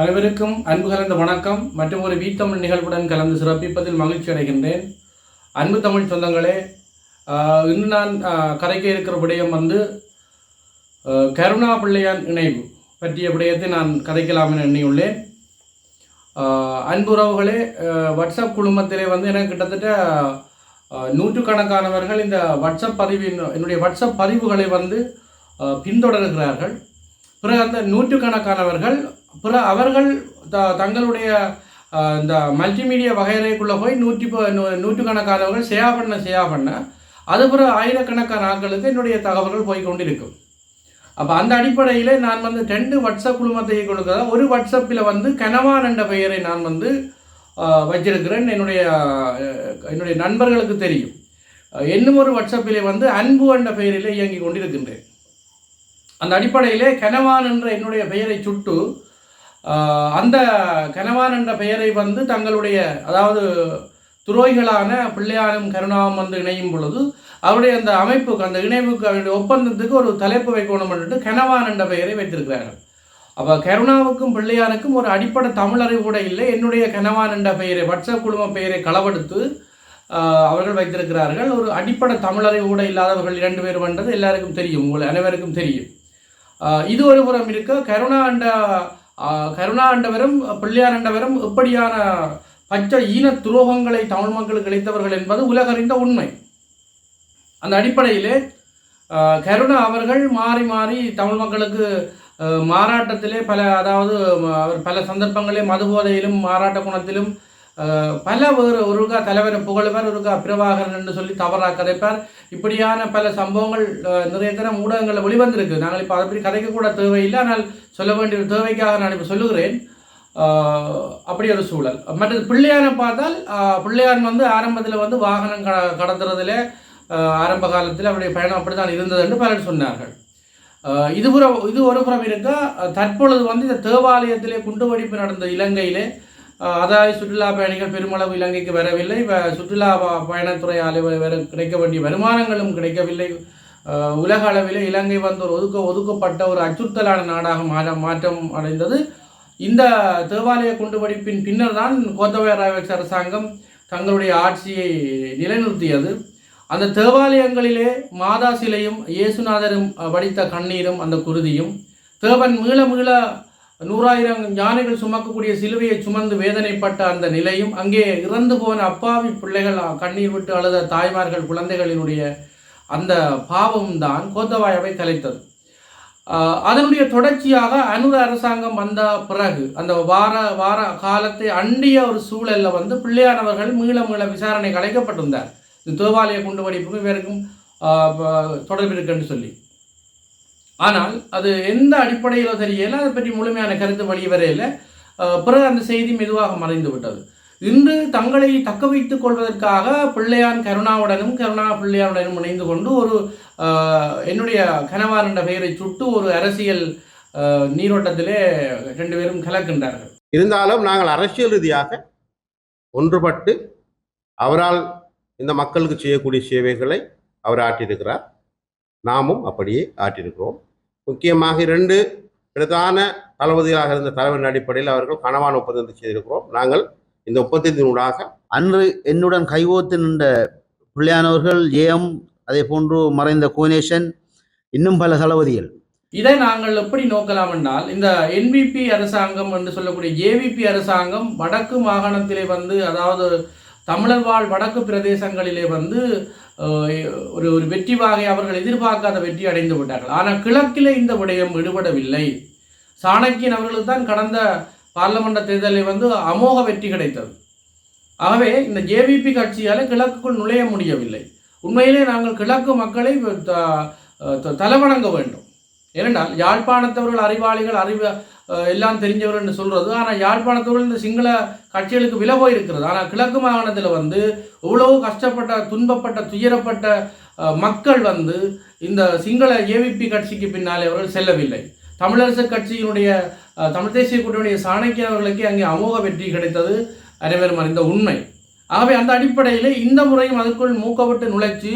அனைவருக்கும் அன்பு கலந்த வணக்கம் மற்றும் ஒரு வீத்தமிழ் நிகழ்வுடன் கலந்து சிறப்பிப்பதில் மகிழ்ச்சி அடைகின்றேன். அன்பு தமிழ் சொந்தங்களே இன்று நான் கரைக்க இருக்கிற விடயம் வந்து கருணா பிள்ளையான் இணைவு பற்றிய விடயத்தை நான் கதைக்கலாம் என எண்ணியுள்ளேன். அன்பு அன்புறவுகளே வாட்ஸ்அப் குழுமத்திலே வந்து எனக்கு கிட்டத்தட்ட நூற்றுக்கணக்கானவர்கள் இந்த வாட்ஸ்அப் பதிவின் என்னுடைய வாட்ஸ்அப் பதிவுகளை வந்து பின்தொடர்கிறார்கள். பிறகு அந்த நூற்றுக்கணக்கானவர்கள் பிற அவர்கள் த தங்களுடைய இந்த மல்டிமீடியா வகையறைக்குள்ளே போய் நூற்றி ப- நூற்றுக்கணக்கானவர்கள் சேவா பண்ண சேவா பண்ண அது பிறகு ஆயிரக்கணக்கான ஆட்களுக்கு என்னுடைய தகவல்கள் போய் கொண்டிருக்கும். அப்போ அந்த அடிப்படையில் நான் வந்து ரெண்டு வாட்ஸ்அப் குழுமத்தை கொடுக்குறதா ஒரு வாட்ஸ்அப்பில் வந்து கனவான் என்ற பெயரை நான் வந்து வச்சிருக்கிறேன். என்னுடைய என்னுடைய நண்பர்களுக்கு தெரியும். இன்னும் ஒரு வாட்ஸ்அப்பிலே வந்து அன்பு என்ற பெயரில் இயங்கி கொண்டிருக்கின்றேன். அந்த அடிப்படையிலே கனவான் என்ற என்னுடைய பெயரை சுட்டு அந்த கனவான் என்ற பெயரை வந்து தங்களுடைய அதாவது துரோகிகளான பிள்ளையாரும் கருணாவும் வந்து இணையும் பொழுது அவருடைய அந்த அமைப்புக்கு அந்த இணைவுக்கு அவருடைய ஒப்பந்தத்துக்கு ஒரு தலைப்பு வைக்கணும் என்று கனவான் என்ற பெயரை வைத்திருக்கிறார்கள். அப்போ கருணாவுக்கும் பிள்ளையாருக்கும் ஒரு அடிப்படை தமிழறிவு கூட இல்லை. என்னுடைய கனவான் என்ற பெயரை வாட்ஸ்அப் குழும பெயரை களவெடுத்து அவர்கள் வைத்திருக்கிறார்கள். ஒரு அடிப்படை தமிழறிவு கூட இல்லாதவர்கள் இரண்டு பேர் என்றது எல்லாருக்கும் தெரியும். உங்கள் அனைவருக்கும் தெரியும். இது ஒரு புறம் இருக்க கருணா என்ற ஆஹ், கருணா பிள்ளையார் எப்படியான பச்சை ஈன துரோகங்களை தமிழ் மக்களுக்கு இழைத்தவர்கள் என்பது உலகறிந்த உண்மை. அந்த அடிப்படையிலே ஆஹ், கருணா அவர்கள் மாறி மாறி தமிழ் மக்களுக்கு மாறாட்டத்திலே பல அதாவது அவர் பல சந்தர்ப்பங்களிலே மது போதையிலும் மாறாட்ட குணத்திலும் பல ஒரு ஒருகா தலைவரை புகழ்வர் ஒருகா பிரபாகரன் என்று சொல்லி தவறாக கதைப்பார் இப்படியான பல சம்பவங்கள் நிறைய தரம் ஊடகங்களில் வெளிவந்திருக்கு. நாங்கள் இப்போ அதை பற்றி கதைக்க கூட தேவையில்லை. ஆனால் சொல்ல வேண்டிய தேவைக்காக நான் இப்போ சொல்லுகிறேன். அப்படி ஒரு சூழல். மற்றது பிள்ளையாரை பார்த்தால் பிள்ளையார் வந்து ஆரம்பத்தில் வந்து வாகனம் க கடத்துறதுல ஆரம்ப காலத்தில் அவருடைய பயணம் அப்படி தான் இருந்தது என்று பலர் சொன்னார்கள். இதுபுறம் இது ஒரு புறம் இருக்க? தற்பொழுது வந்து இந்த தேவாலயத்திலே குண்டுவெடிப்பு நடந்த இலங்கையிலே அதாவது சுற்றுலா பயணிகள் பெருமளவு இலங்கைக்கு வரவில்லை. வ- சுற்றுலா பயணத்துறை பயணத்துறையால் வர கிடைக்க வேண்டிய வருமானங்களும் கிடைக்கவில்லை. உலக அளவிலே இலங்கை வந்து ஒரு ஒதுக்க ஒதுக்கப்பட்ட ஒரு அச்சுறுத்தலான நாடாக மாற மாற்றம் அடைந்தது. இந்த தேவாலய குண்டுவெடிப்பின் பின்னர் தான் கோத்தபய ராஜபக்ச அரசாங்கம் தங்களுடைய ஆட்சியை நிலைநிறுத்தியது. அந்த தேவாலயங்களிலே மாதா சிலையும் இயேசுநாதரும் வடித்த கண்ணீரும் அந்த குருதியும் தேவன் மீள மீள நூறாயிரம் யானைகள் சுமக்கக்கூடிய சிலுவையை சுமந்து வேதனைப்பட்ட அந்த நிலையும் அங்கே இறந்து போன அப்பாவி பிள்ளைகள் கண்ணீர் விட்டு அழுத தாய்மார்கள் குழந்தைகளினுடைய அந்த பாவம் தான் கோத்தவாயாவை கலைத்தது. ஆஹ் அதனுடைய தொடர்ச்சியாக அனுர அரசாங்கம் வந்த பிறகு அந்த வார வார காலத்தை அண்டிய ஒரு சூழல்ல வந்து பிள்ளையானவர்கள் மீள மீள விசாரணைக்கு அழைக்கப்பட்டிருந்தார். இந்த தேவாலய குண்டுவெடிப்புக்கும் இவருக்கும் தொடர்பு இருக்குன்னு சொல்லி. ஆனால் அது எந்த அடிப்படையில் தெரியல அதை பற்றி முழுமையான கருத்து வெளியே வரையில பிறகு அந்த செய்தி மெதுவாக மறைந்து விட்டது. இன்று தங்களை தக்க வைத்துக் கொள்வதற்காக பிள்ளையான் கருணாவுடனும் கருணா பிள்ளையாருடனும் இணைந்து கொண்டு ஒரு என்னுடைய கணவார் என்ற பெயரை சுட்டு ஒரு அரசியல் நீரோட்டத்திலே ரெண்டு பேரும் கலக்கின்றார்கள். இருந்தாலும் நாங்கள் அரசியல் ரீதியாக ஒன்றுபட்டு அவரால் இந்த மக்களுக்கு செய்யக்கூடிய சேவைகளை அவர் ஆற்றியிருக்கிறார். நாமும் அப்படியே ஆற்றியிருக்கிறோம். முக்கியமாக இரண்டு பிரதான தளபதிகளாக இருந்த தலைவரின் அடிப்படையில் அவர்கள் கனவான ஒப்பந்தத்தை செய்திருக்கிறோம். நாங்கள் இந்த ஒப்பந்தத்தினூடாக அன்று என்னுடன் கைகோத்து நின்ற பிள்ளையானவர்கள் ஜெயம் அதே போன்று மறைந்த கோனேஷன் இன்னும் பல தளபதிகள். இதை நாங்கள் எப்படி நோக்கலாம் என்றால் இந்த என்பிபி அரசாங்கம் என்று சொல்லக்கூடிய ஏவிபி அரசாங்கம் வடக்கு மாகாணத்திலே வந்து அதாவது தமிழர் வாழ் வடக்கு பிரதேசங்களிலே வந்து ஒரு ஒரு வெற்றி வாகை அவர்கள் எதிர்பார்க்காத வெற்றி அடைந்து விட்டார்கள். ஆனால் கிழக்கிலே இந்த விடயம் விடுபடவில்லை. சாணக்கியன் அவர்களுக்கு தான் கடந்த பார்லமெண்ட தேர்தலில் வந்து அமோக வெற்றி கிடைத்தது. ஆகவே இந்த ஜேவிபி கட்சியால் கிழக்குக்குள் நுழைய முடியவில்லை. உண்மையிலே நாங்கள் கிழக்கு மக்களை த- த- தலைவணங்க வேண்டும். ஏனென்றால் யாழ்ப்பாணத்தவர்கள் அறிவாளிகள் அறிவு எல்லாம் தெரிஞ்சவர்கள் என்று சொல்கிறது ஆனால் யாழ்ப்பாணத்தவர்கள் இந்த சிங்கள கட்சிகளுக்கு விலை போயிருக்கிறது. ஆனால் கிழக்கு மாகாணத்தில் வந்து இவ்வளவு கஷ்டப்பட்ட துன்பப்பட்ட துயரப்பட்ட மக்கள் வந்து இந்த சிங்கள ஏவிபி கட்சிக்கு பின்னாலே அவர்கள் செல்லவில்லை. தமிழரசு கட்சியினுடைய தமிழ் தேசிய கூட்டணியுடைய சாணக்கிய அவர்களுக்கு அங்கே அமோக வெற்றி கிடைத்தது அனைவரும் அறிந்த உண்மை. ஆகவே அந்த அடிப்படையில் இந்த முறையும் அதற்குள் மூக்கப்பட்டு நுழைச்சு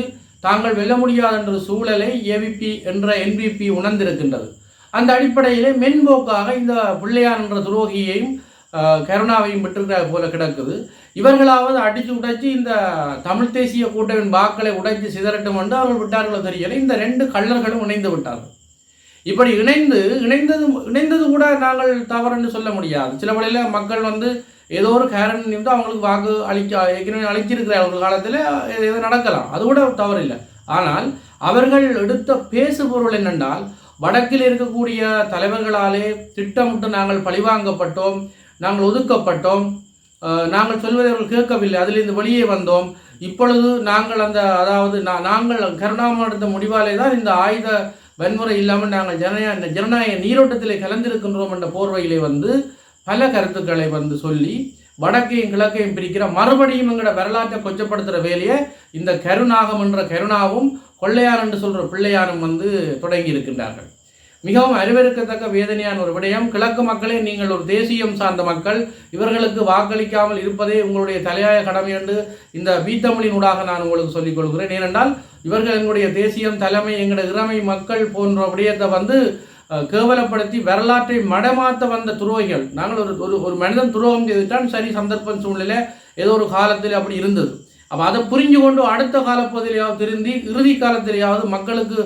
தாங்கள் வெல்ல முடியாது என்ற சூழலை ஏவிபி என்ற என்பிபி உணர்ந்திருக்கின்றது. அந்த அடிப்படையிலே மென்போக்காக இந்த பிள்ளையார் என்ற துரோகியையும் கருணாவையும் விட்டுருக்கிற போல கிடக்குது. இவர்களாவது அடித்து உடைச்சி இந்த தமிழ் தேசிய கூட்டவின் வாக்களை உடைத்து சிதறட்டும் என்று அவர்கள் விட்டார்களோ தெரியல இந்த ரெண்டு கள்ளர்களும் இணைந்து விட்டார்கள். இப்படி இணைந்து இணைந்தது இணைந்தது கூட நாங்கள் தவறுன்னு சொல்ல முடியாது. சில வழியில் மக்கள் வந்து ஏதோ ஒரு காரணம் நிமித்தம் அவங்களுக்கு வாக்கு அளிக்க ஏற்கனவே அளிச்சிருக்கிறார் ஒரு காலத்தில் இது நடக்கலாம். அது கூட தவறு இல்லை ஆனால் அவர்கள் எடுத்த பேசு பொருள் என்னென்றால் வடக்கில் இருக்கக்கூடிய தலைவர்களாலே திட்டமிட்டு நாங்கள் பழிவாங்கப்பட்டோம் நாங்கள் ஒதுக்கப்பட்டோம் நாங்கள் சொல்வதை அவர்கள் கேட்கவில்லை அதிலிருந்து வெளியே வந்தோம். இப்பொழுது நாங்கள் அந்த அதாவது நாங்கள் கருணாம எடுத்த முடிவாலே தான் இந்த ஆயுத வன்முறை இல்லாமல் நாங்கள் ஜனநாயக ஜனநாயக நீரோட்டத்திலே கலந்திருக்கின்றோம் என்ற போர்வையிலே வந்து பல கருத்துக்களை வந்து சொல்லி வடக்கையும் கிழக்கையும் பிரிக்கிற மறுபடியும் எங்களோட வரலாற்றை கொச்சப்படுத்துகிற வேலையை இந்த கருணாகம் என்ற கருணாவும் கொள்ளையார் என்று சொல்கிற பிள்ளையாரும் வந்து தொடங்கி இருக்கின்றார்கள். மிகவும் அறிவறுக்கத்தக்க வேதனையான ஒரு விடயம். கிழக்கு மக்களே நீங்கள் ஒரு தேசியம் சார்ந்த மக்கள். இவர்களுக்கு வாக்களிக்காமல் இருப்பதே உங்களுடைய தலையாய கடமை என்று இந்த வீத்தமிழினூடாக நான் உங்களுக்கு சொல்லிக் கொள்கிறேன். ஏனென்றால் இவர்கள் எங்களுடைய தேசியம் தலைமை எங்களுடைய இறமை மக்கள் போன்ற விடயத்தை வந்து கேவலப்படுத்தி வரலாற்றை மடமாத்த வந்த துரோகிகள். நாங்கள் ஒரு ஒரு ஒரு மனிதன் துரோகம் செய்துட்டான் சரி சந்தர்ப்பம் சூழ்நிலை ஏதோ ஒரு காலத்தில் அப்படி இருந்தது. அப்போ அதை புரிஞ்சு கொண்டு அடுத்த காலப்பகுதியிலையாவது திருந்தி இறுதி காலத்திலேயாவது மக்களுக்கு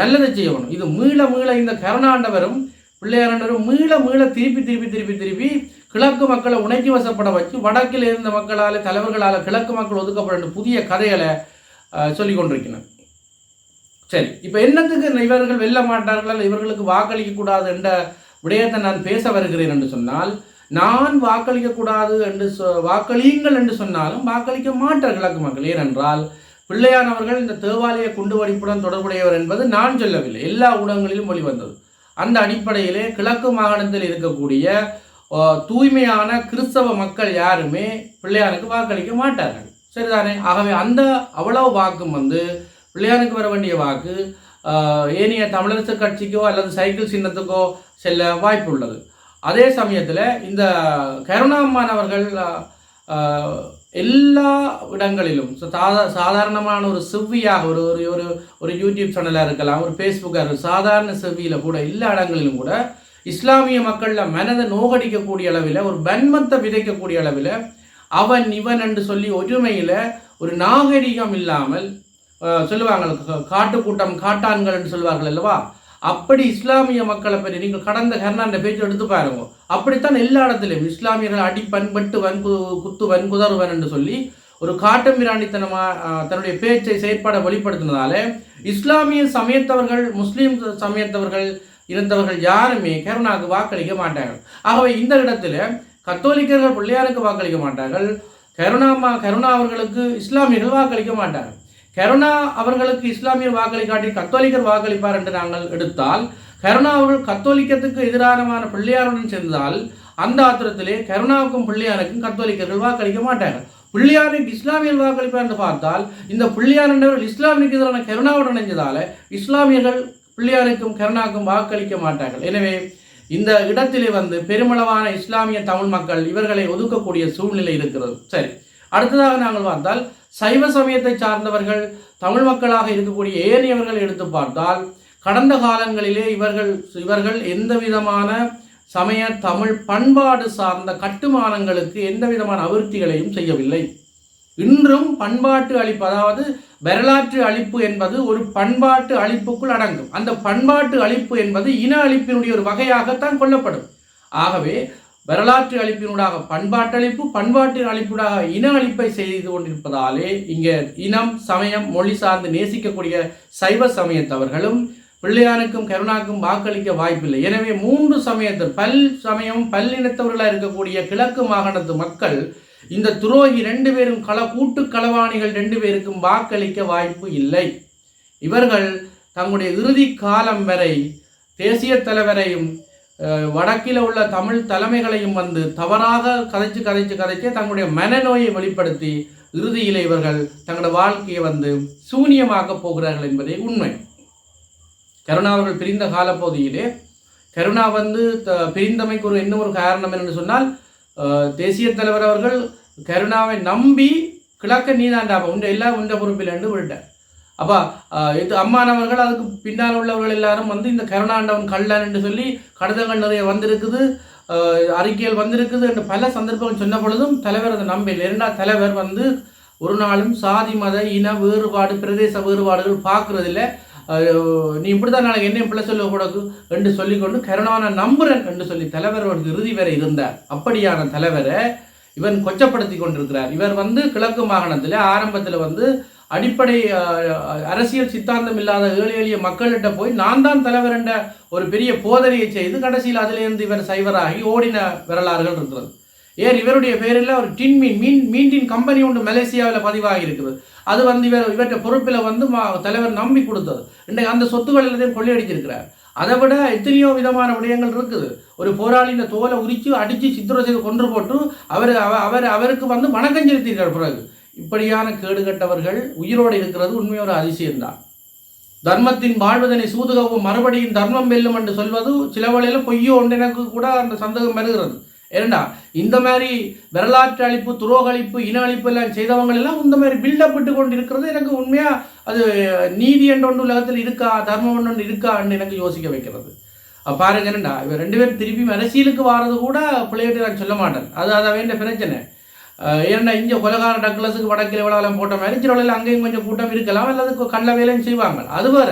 நல்லதை செய்யணும் இது மீள மீள இந்த கருணாண்டவரும் பிள்ளையாரண்டவரும் மீள மீள திருப்பி திருப்பி திருப்பி திருப்பி கிழக்கு மக்களை உணர்ச்சி வசப்பட வச்சு வடக்கில் இருந்த மக்களால் தலைவர்களால் கிழக்கு மக்கள் ஒதுக்கப்பட புதிய கதைகளை சொல்லி கொண்டிருக்கிறார் சரி இப்போ என்னத்துக்கு இவர்கள் வெல்ல மாட்டார்கள் இவர்களுக்கு வாக்களிக்க கூடாது என்ற விடயத்தை நான் பேச வருகிறேன் என்று சொன்னால் நான் வாக்களிக்க கூடாது என்று சொ- வாக்களியுங்கள் என்று சொன்னாலும் வாக்களிக்க மாட்டார் கிழக்கு மக்கள். ஏனென்றால் பிள்ளையானவர்கள் இந்த தேவாலய குண்டுவெடிப்புடன் தொடர்புடையவர் என்பது நான் சொல்லவில்லை எல்லா ஊடகங்களிலும் வெளிவந்தது அந்த அடிப்படையிலே கிழக்கு மாகாணத்தில் இருக்கக்கூடிய தூய்மையான கிறிஸ்தவ மக்கள் யாருமே பிள்ளையாருக்கு வாக்களிக்க மாட்டார்கள். சரிதானே? ஆகவே அந்த அவ்வளவு வாக்கும் வந்து பிள்ளையாருக்கு வர வேண்டிய வாக்கு ஏனைய தமிழரசு கட்சிக்கோ அல்லது சைக்கிள் சின்னத்துக்கோ செல்ல வாய்ப்பு உள்ளது அதே சமயத்தில் இந்த கருணாம்மான் அவர்கள் எல்லா இடங்களிலும் சாதா சாதாரணமான ஒரு செவ்வியாக ஒரு ஒரு ஒரு ஒரு யூடியூப் சேனலாக இருக்கலாம் ஒரு ஃபேஸ்புக்காக இருக்கும் சாதாரண செவ்வியில் கூட எல்லா இடங்களிலும் கூட இஸ்லாமிய மக்களில் மனதை நோகடிக்கக்கூடிய அளவில் ஒரு பன்மத்தை விதைக்கக்கூடிய அளவில் அவன் இவன் என்று சொல்லி ஒற்றுமையில் ஒரு நாகரிகம் இல்லாமல் சொல்லுவாங்க காட்டு கூட்டம் காட்டான்கள் என்று சொல்லுவார்கள் அல்லவா? அப்படி இஸ்லாமிய மக்களை பற்றி நீங்கள் கடந்த கர்நாண்ட பேச்சு எடுத்து பாருங்க. அப்படித்தான் எல்லா இடத்துலையும் இஸ்லாமியர்கள் அடி பண்பட்டு வன்கு குத்து வன்குதறுவன் என்று சொல்லி ஒரு காட்டு மிராணித்தனமா தன்னுடைய பேச்சை செயற்பாடை வெளிப்படுத்தினதால இஸ்லாமிய சமயத்தவர்கள் முஸ்லீம் சமயத்தவர்கள் இருந்தவர்கள் யாருமே கருணாவுக்கு வாக்களிக்க மாட்டார்கள். ஆகவே இந்த இடத்துல கத்தோலிக்கர்கள் பிள்ளையாருக்கு வாக்களிக்க மாட்டார்கள். கருணாமா கருணா அவர்களுக்கு இஸ்லாமியர்கள் வாக்களிக்க மாட்டார்கள். கருணா அவர்களுக்கு இஸ்லாமியர் வாக்களிக்காட்டி கத்தோலிக்கர் வாக்களிப்பார் என்று நாங்கள் எடுத்தால் கருணா அவர்கள் கத்தோலிக்கத்துக்கு எதிரானமான பிள்ளையாருடன் சேர்ந்தால் அந்த ஆத்திரத்திலே கருணாவுக்கும் பிள்ளையாருக்கும் கத்தோலிக்கர்கள் வாக்களிக்க மாட்டார்கள். பிள்ளையாருக்கு இஸ்லாமியர் வாக்களிப்பார் என்று பார்த்தால் இந்த பிள்ளையார் இஸ்லாமியருக்கு எதிரான கருணாவுடன் இணைஞ்சதால இஸ்லாமியர்கள் பிள்ளையாருக்கும் கருணாவுக்கும் வாக்களிக்க மாட்டார்கள். எனவே இந்த இடத்திலே வந்து பெருமளவான இஸ்லாமிய தமிழ் மக்கள் இவர்களை ஒதுக்கக்கூடிய சூழ்நிலை இருக்கிறது. சரி. அடுத்ததாக நாங்கள் பார்த்தால் சைவ சமயத்தை சார்ந்தவர்கள் தமிழ் மக்களாக இருக்கக்கூடிய ஏனையவர்கள் எடுத்து பார்த்தால் கடந்த காலங்களிலே இவர்கள் இவர்கள் எந்த விதமான சமய தமிழ் பண்பாடு சார்ந்த கட்டுமானங்களுக்கு எந்த விதமான அபிவிருத்திகளையும் செய்யவில்லை. இன்றும் பண்பாட்டு அழிப்பு அதாவது வரலாற்று அழிப்பு என்பது ஒரு பண்பாட்டு அழிப்புக்குள் அடங்கும். அந்த பண்பாட்டு அழிப்பு என்பது இன அழிப்பினுடைய ஒரு வகையாகத்தான் கொள்ளப்படும். ஆகவே வரலாற்று அழிப்பினூடாக பண்பாட்டழிப்பு பண்பாட்டின் பண்பாட்டு அழிப்புடாக இன அழிப்பை செய்து கொண்டிருப்பதாலே இங்கே இனம் சமயம் மொழி சார்ந்து நேசிக்கக்கூடிய சைவ சமயத்தவர்களும் பிள்ளையானுக்கும் கருணாக்கும் வாக்களிக்க வாய்ப்பில்லை. எனவே மூன்று சமயத்தில் பல் சமயம் பல்லினத்தவர்களாக இருக்கக்கூடிய கிழக்கு மாகாணத்து மக்கள் இந்த துரோகி ரெண்டு பேரும் கள கூட்டு களவாணிகள் ரெண்டு பேருக்கும் வாக்களிக்க வாய்ப்பு இல்லை. இவர்கள் தங்களுடைய இறுதி காலம் வரை தேசிய தலைவரையும் வடக்கில் உள்ள தமிழ் தலைமைகளையும் வந்து தவறாக கதைச்சு கதைச்சு கதைச்சு தங்களுடைய மனநோயை வெளிப்படுத்தி இறுதியில் இவர்கள் தங்களுடைய வாழ்க்கையை வந்து சூனியமாக்க போகிறார்கள் என்பதே உண்மை. கருணா அவர்கள் பிரிந்த காலப்பகுதியிலே கருணா வந்து த- பிரிந்தமைக்கு ஒரு என்ன ஒரு காரணம் என்னன்னு சொன்னால் தேசிய தலைவர் அவர்கள் கருணாவை நம்பி கிழக்க நீதாண்டாப்ப உண்ட எல்லா உண்ட பொறுப்பில் என்று விட்டார். அப்போ இது அம்மானவர்கள் அதுக்கு பின்னால் உள்ளவர்கள் எல்லாரும் வந்து இந்த கருணாண்டவன் கள்ளன் என்று சொல்லி கடிதங்கள் நிறைய வந்திருக்குது அறிக்கைகள் வந்திருக்குது என்று பல சந்தர்ப்பங்கள் சொன்ன பொழுதும் தலைவர் அதை நம்பல இரண்டாம் தலைவர் வந்து ஒரு நாளும் சாதி மத இன வேறுபாடு பிரதேச வேறுபாடுகள் பார்க்குறதில்ல. அஹ், நீ இப்படிதான் நாளைக்கு என்ன பிள்ளை சொல்லக்கூடாது என்று சொல்லிக்கொண்டு கருணான நம்புறன் என்று சொல்லி தலைவர் ஒரு இறுதி வரை இருந்தார். அப்படியான தலைவரை இவன் கொச்சப்படுத்தி கொண்டிருக்கிறார். இவர் வந்து கிழக்கு மாகாணத்தில் ஆரம்பத்தில் வந்து அடிப்படை அரசியல் சித்தாந்தம் இல்லாத ஏழை எளிய மக்கள்கிட்ட போய் நான் தான் தலைவர் என்ற ஒரு பெரிய போதனையை செய்து கடைசியில் அதிலிருந்து இவர் சைவராகி ஓடின வரலாறுகள் இருக்கிறது ஏன்? இவருடைய பேரில் ஒரு டின் மீன் மீன் மீண்டின் கம்பெனி ஒன்று மலேசியாவில் பதிவாகி இருக்குது. அது வந்து இவர் இவற்றை பொறுப்பில் வந்து மா தலைவர் நம்பி கொடுத்தது. இன்றைக்கு அந்த சொத்துக்கள் எல்லாத்தையும் கொள்ளையடிச்சிருக்கிறார். அதை விட எத்தனையோ விதமான விடயங்கள் இருக்குது. ஒரு போராளியின் தோலை உரித்து அடித்து சித்திர செய்து கொன்று போட்டு அவர் அவர் அவருக்கு வந்து வணக்கம் செலுத்தியிருக்கார் பிறகு. இப்படியான கேடு கட்டவர்கள் உயிரோடு இருக்கிறது உண்மை ஒரு அதிசயம்தான். தர்மத்தின் வாழ்வதனை சூதுகவும் மறுபடியும் தர்மம் வெல்லும் என்று சொல்வது சில வழியில் பொய்யோ ஒன்று எனக்கு கூட அந்த சந்தேகம் வருகிறது. ஏண்டா இந்த மாதிரி வரலாற்று அழிப்பு துரோக அழிப்பு இன அழிப்பு எல்லாம் செய்தவங்க எல்லாம் இந்த மாதிரி பில்டப் விட்டு கொண்டு இருக்கிறது எனக்கு உண்மையாக அது நீதி என்ற ஒன்று உலகத்தில் இருக்கா தர்மம் என்ற ஒன்று இருக்கான்னு எனக்கு யோசிக்க வைக்கிறது. பாருங்க என்னண்டா இவன் ரெண்டு பேரும் திருப்பி அரசியலுக்கு வாரது கூட பிள்ளைகிட்ட நான் சொல்ல மாட்டேன். அது அதை வேண்டிய பிரச்சனை. ஏன்னா இங்கே கொலகார டக்ளஸுக்கு வடக்கில் விழாவெல்லாம் போட்ட மாதிரி சிலவழில் அங்கேயும் கொஞ்சம் கூட்டம் இருக்கலாம். அல்லது கள்ள வேலையும் செய்வாங்க. அது வேற.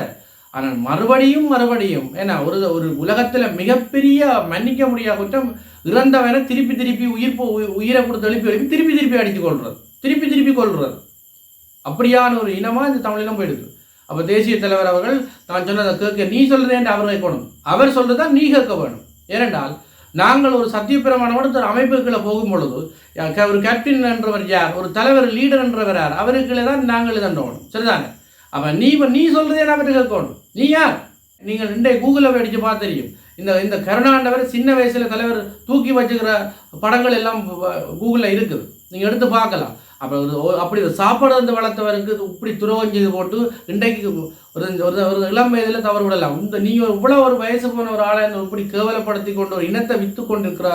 ஆனால் மறுபடியும் மறுபடியும் ஏன்னா ஒரு ஒரு உலகத்தில் மிகப்பெரிய மன்னிக்க முடியாத குற்றம் இறந்தவனை திருப்பி திருப்பி உயிர் போ- உயிரை கொடுத்து எழுப்பி எழுப்பி திருப்பி திருப்பி அடித்து கொள்வது திருப்பி திருப்பி கொள்வது அப்படியான ஒரு இனமா இந்த தமிழிலும் போயிடுது. அப்போ தேசிய தலைவர் அவர்கள் தான் சொன்னதை கேட்க நீ சொல்கிறேன் என்று அவர் கேட்கணும் அவர் சொல்கிறதா நீ கேட்க வேணும் ஏனென்றால் நாங்கள் ஒரு சத்தியப்பிரமாணோடு ஒரு அமைப்புக்குள்ளே போகும் பொழுது ஒரு கேப்டன் என்றவர் யார்? ஒரு தலைவர் லீடர் என்றவர் யார்? அவருக்குள்ளே தான் நாங்கள் இதண்டோணும் சரிதானே? அப்போ நீ இப்போ நீ சொல்கிறதே அவர் கேட்கணும் நீ யார்? நீங்கள் இன்றைய கூகுளில் போய் அடிச்சு பார்த்து தெரியும். இந்த இந்த கருணாண்டவர் சின்ன வயசில் தலைவர் தூக்கி வச்சுக்கிற படங்கள் எல்லாம் கூகுளில் இருக்குது. நீங்கள் எடுத்து பார்க்கலாம். அப்போ ஒரு அப்படி ஒரு சாப்பாடு வந்து வளர்த்தவருக்கு இப்படி துரோகம் செய்து போட்டு இன்றைக்கு ஒரு ஒரு ஒரு இளம் வயதில் தவறு விடலாம். இந்த நீ இவ்வளோ ஒரு வயசு போன ஒரு ஆளை இப்படி கேவலப்படுத்தி கொண்டு ஒரு இனத்தை விற்று கொண்டிருக்கிற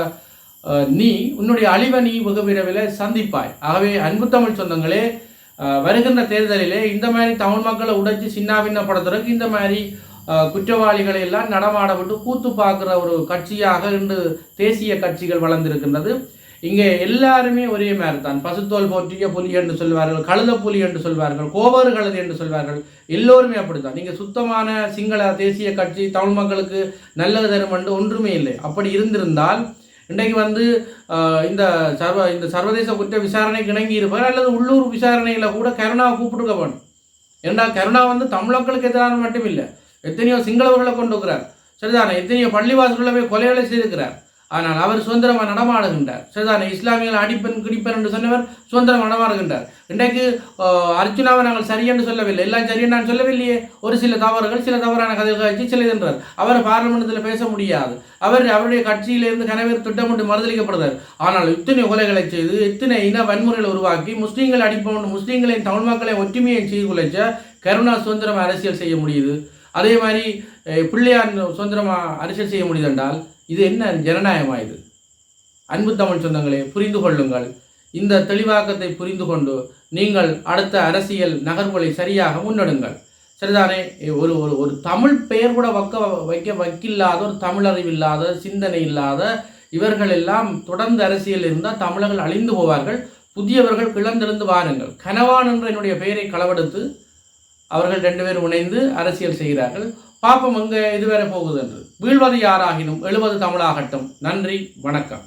நீ உன்னுடைய அழிவை நீ வெகு விரைவில் சந்திப்பாய். ஆகவே அன்பு தமிழ் சொந்தங்களே வருகின்ற தேர்தலிலே இந்த மாதிரி தமிழ் மக்களை உடைச்சி சின்னாபின்னப்படுத்துறதுக்கு இந்த மாதிரி குற்றவாளிகளை எல்லாம் நடமாட விட்டு கூத்து பார்க்குற ஒரு கட்சியாக இன்று தேசிய கட்சிகள் வளர்ந்திருக்கின்றது. இங்கே எல்லாருமே ஒரே மாதிரி தான் பசுத்தோல் போற்றிய புலி என்று சொல்வார்கள் கழுத புலி என்று சொல்வார்கள் கோவறு கழுது என்று சொல்வார்கள். எல்லோருமே அப்படித்தான் நீங்கள் சுத்தமான சிங்கள தேசிய கட்சி தமிழ் மக்களுக்கு நல்லது தரும் என்று ஒன்றுமே இல்லை. அப்படி இருந்திருந்தால் இன்றைக்கு வந்து இந்த சர்வ இந்த சர்வதேச குற்ற விசாரணைக்கு இணங்கி இருப்பார் அல்லது உள்ளூர் விசாரணையில் கூட கருணாவை கூப்பிட்டுக்க வேணும் ஏன்னா கருணா வந்து தமிழ் மக்களுக்கு எதிரான மட்டும் இல்லை எத்தனையோ சிங்களவர்களை கொண்டு இருக்கிறார். சரிதானே? எத்தனையோ பள்ளிவாசல்களை போய் கொலைகளை செய்திருக்கிறார். ஆனால் அவர் சுதந்திரமாக நடமாடுகின்றார். சரிதானே? இஸ்லாமியர்கள் அடிப்பன் கிடிப்பன் என்று சொன்னவர் சுதந்திரம் நடமாடுகின்றார். இன்றைக்கு அர்ஜுனாவை நாங்கள் சரியென்று சொல்லவில்லை. எல்லாம் சரியென்று நான் சொல்லவில்லையே. ஒரு சில தவறுகள் சில தவறான கதைகள் வச்சு சில என்றார் அவர் பார்லிமெண்டத்தில் பேச முடியாது. அவர் அவருடைய கட்சியிலிருந்து கனவேர் திட்டமிட்டு மறுதளிக்கப்படுகிறார் ஆனால் இத்தனை கொலைகளை செய்து இத்தனை இன வன்முறைகளை உருவாக்கி முஸ்லீம்கள் அடிப்போம் முஸ்லீம்களின் தமிழ் மக்களை ஒற்றுமையை செய்து குலைச்ச கருணா சுதந்திரம் அரசியல் செய்ய முடியுது? அதே மாதிரி பிள்ளையார் சுதந்திரமாக அரசியல் செய்ய முடியுது என்றால் இது என்ன ஜனநாயகமா இது அன்பு தமிழ் சொந்தங்களே புரிந்து கொள்ளுங்கள். இந்த தெளிவாக்கத்தை புரிந்து கொண்டு நீங்கள் அடுத்த அரசியல் நகர்வுகளை சரியாக முன்னெடுங்கள். சரிதானே? ஒரு ஒரு ஒரு தமிழ் பெயர் கூட வக்க வைக்க வக்கில்லாத ஒரு தமிழறிவில்லாத சிந்தனை இல்லாத இவர்கள் எல்லாம் தொடர்ந்து அரசியல் இருந்தால் தமிழர்கள் அழிந்து போவார்கள். புதியவர்கள் கிளந்திருந்து வாருங்கள். கனவான் என்ற என்னுடைய பெயரை களவெடுத்து அவர்கள் ரெண்டு பேரும் இணைந்து அரசியல் செய்கிறார்கள். பாப்பம் எங்கே இதுவரை போகுது என்று. வீழ்வது யாராகினும் எழுவது தமிழாகட்டும். நன்றி வணக்கம்.